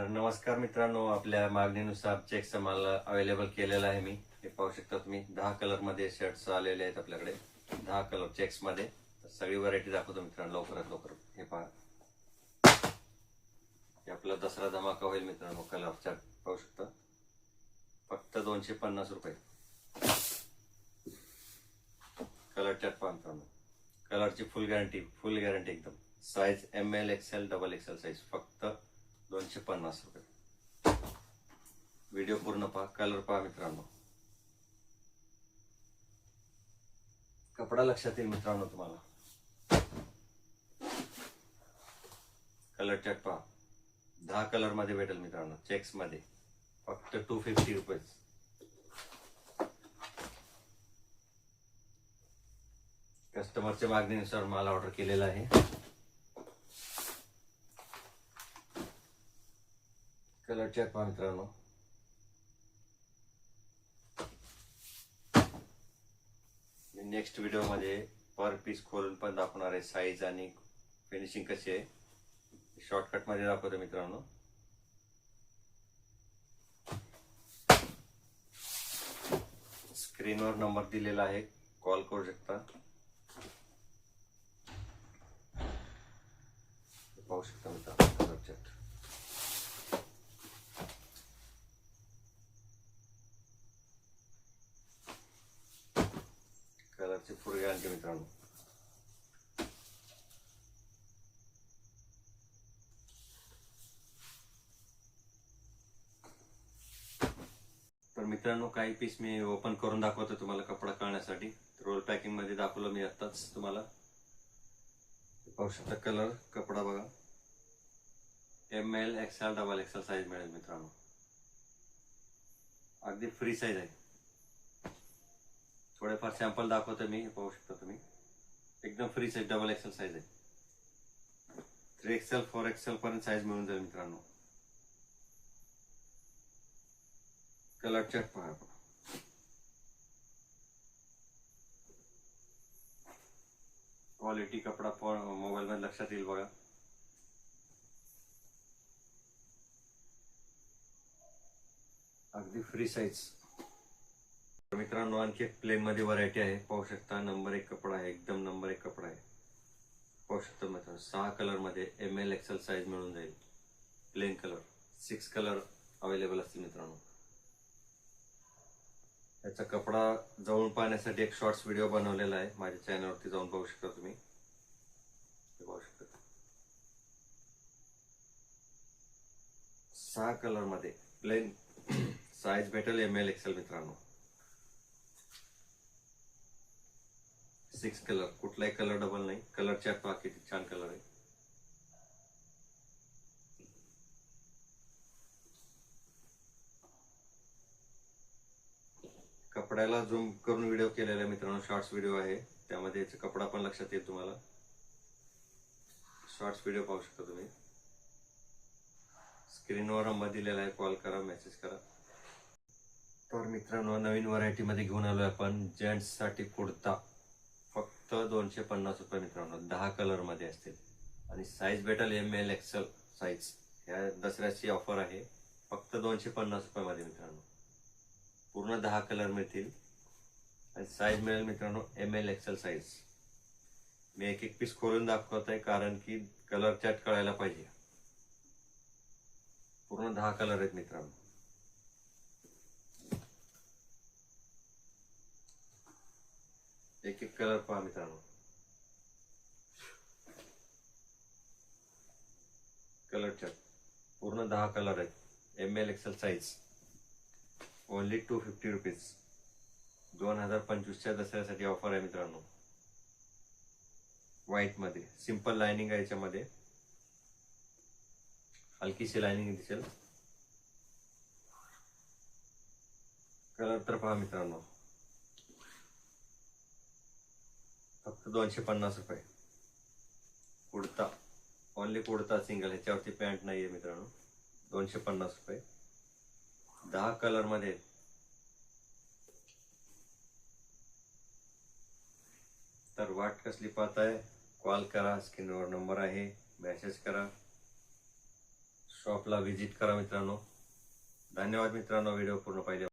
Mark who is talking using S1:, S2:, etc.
S1: तर नमस्कार मित्रांनो आपल्या मागणीनुसार चेकचा माल अवेलेबल केलेला आहे मी. हे पाहू शकता तुम्ही दहा कलरमध्ये शर्ट्स आलेले आहेत आपल्याकडे. दहा कलर चेक्समध्ये. सगळी व्हरायटी दाखवतो मित्रांनो लवकरात लवकर. हे पहा. हे आपला दसरा धमाका होईल मित्रांनो कलर चार्ट पाहू शकता. फक्त दोनशे पन्नास रुपये. कलर चार्ट पहा मित्रांनो. कलरची फुल गॅरंटी फुल गॅरंटी एकदम. Size M L XL double XL size फक्त दोनशे पन्नास रुपये. व्हिडिओ पूर्ण पहा कलर पहा मित्रांनो. कपडा लक्षात येईल मित्रांनो तुम्हाला. कलर चॅट पहा. दहा कलरमध्ये भेटेल मित्रांनो चेक्समध्ये. फक्त टू फिफ्टी रुपीज कस्टमरच्या मागणीनुसार माल ऑर्डर केलेला आहे. कलर चेक पहा मित्रांनो. मी नेक्स्ट व्हिडिओमध्ये पर पीस खोलून पण दाखवणार आहे साईज आणि फिनिशिंग कशी आहे. शॉर्टकटमध्ये दाखवतो मित्रांनो. स्क्रीनवर नंबर दिलेला आहे. कॉल करू शकता. पाहू शकता मित्रांनो प्रकारचे फुले कलरची मित्रांनो. तर मित्रांनो काही पीस मी ओपन करून दाखवतो तुम्हाला कपडा कळण्यासाठी रोल पॅकिंगमध्ये दाखवलं मी आत्ताच तुम्हाला. पाहू शकता कलर कपडा बघा. M L XL double XL size मिळेल मित्रांनो. अगदी फ्री साईज आहे. थोडेफार सॅम्पल दाखवतो मी हे पाहू शकता तुम्ही. एकदम free size double XL size आहे. थ्री एक्सेल फोर एक्सेल पर्यंत साईज मिळून जाईल मित्रांनो. कलर चेक पहा क्वालिटी कपडा मोबाईल मध्ये लक्षात येईल बघा. अगदी फ्री साईज मित्रांनो आणखी एक प्लेन मध्ये व्हरायटी आहे. पाहू शकता नंबर एक कपडा आहे एकदम नंबर एक कपडा आहे. पाहू शकता मित्रांनो सहा कलरमध्ये एम एल एक्सेल साईज मिळून जाईल. Plain colour six colour available असतील मित्रांनो. याचा कपडा जवळून पाहण्यासाठी एक शॉर्ट्स व्हिडिओ बनवलेला आहे. माझ्या चॅनलवरती जाऊन पाहू शकता तुम्ही. पाहू शकता. सहा कलरमध्ये प्लेन साईज भेटेल एम एल एक्सेल मित्रांनो. सिक्स कलर कुठलाही कलर डबल नाही. कलर चार पहा किती छान कलर आहे. कपड्याला झूम करून व्हिडिओ केलेला आहे मित्रांनो. शॉर्ट्स व्हिडिओ आहे. त्यामध्ये याचा कपडा पण लक्षात येईल तुम्हाला. शॉर्ट्स व्हिडिओ पाहू शकता तुम्ही. स्क्रीनवर नंबर दिलेला आहे. कॉल करा मेसेज करा. तर मित्रांनो नवीन व्हरायटी मध्ये घेऊन आलोय आपण. जेंट्ससाठी कुर्ता फक्त दोनशे पन्नास रुपये मित्रांनो दहा कलरमध्ये असतील. आणि साईज भेटेल एम एल एक्सेल साईज ह्या दसऱ्याची ऑफर आहे. फक्त दोनशे पन्नास रुपयामध्ये मित्रांनो. पूर्ण दहा कलर मिळतील. आणि साईज मिळेल मित्रांनो एम एल एक्सेल साईज मी एक एक पीस खोलून दाखवत आहे कारण की कलर चॅट कळायला पाहिजे. पूर्ण दहा कलर आहेत मित्रांनो. एक एक कलर पहा मित्रांनो कलर पूर्ण दहा कलर आहेत M L XL size only two fifty rupees दोन हजार पंचवीसच्या दसऱ्यासाठी ऑफर आहे मित्रांनो. व्हाईटमध्ये. सिंपल लाइनिंग आहे याच्यामध्ये. हलकीशी लायनिंग दिसेल. कलर तर पहा मित्रांनो फक्त दोनशे पन्नास रुपये. कुर्ता. ओनली कुडता सिंगल ह्याच्यावरती पॅन्ट नाहीये मित्रांनो. दोनशे पन्नास रुपये. दहा कलरमध्ये तर वाट कसली पाहत आहे कॉल करा. स्क्रीनवर नंबर आहे. मेसेज करा. शॉपला व्हिजिट करा मित्रांनो. धन्यवाद मित्रांनो. व्हिडिओ पूर्ण पाहिजे